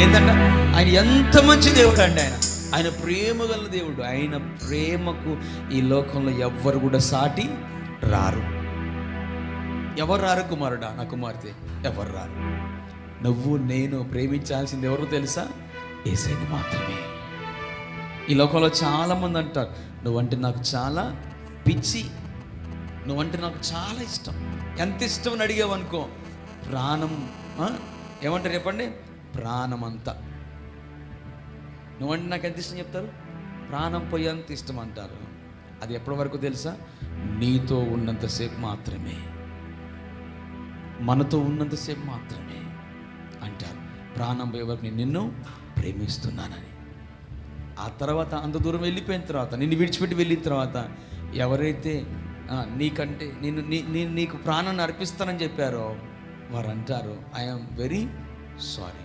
ఏంటంట ఆయన ఎంత మంచి దేవుడు అండి ఆయన. ఆయన ప్రేమ గల దేవుడు. ఆయన ప్రేమకు ఈ లోకంలో ఎవ్వరు కూడా సాటి రారు. ఎవరు రారు కుమారుడా? నా కుమార్తె. ఎవరు రారు? నువ్వు నేను ప్రేమించాల్సింది ఎవరు తెలుసా? ఏసైని మాత్రమే. ఈ లోకంలో చాలామంది అంటారు నువ్వంటే నాకు చాలా పిచ్చి. నువ్వంటే నాకు చాలా ఇష్టం. ఎంత ఇష్టం అని అడిగావనుకో ప్రాణం ఏమంటారు చెప్పండి? ప్రాణం అంతా నువ్వంటే నాకు ఎంత ఇష్టం చెప్తారు? ప్రాణం పోయేంత ఇష్టం అంటారు. అది ఎప్పటి వరకు తెలుసా? నీతో ఉన్నంతసేపు మాత్రమే. మనతో ఉన్నంతసేపు మాత్రమే అంటారు. ప్రాణం పోయే వరకు నేను నిన్ను ప్రేమిస్తున్నానని. ఆ తర్వాత అంత దూరం వెళ్ళిపోయిన తర్వాత నిన్ను విడిచిపెట్టి వెళ్ళిన తర్వాత ఎవరైతే నీకంటే నేను నీ నేను నీకు ప్రాణాన్ని అర్పిస్తానని చెప్పారో వారు అంటారు ఐఎమ్ వెరీ సారీ.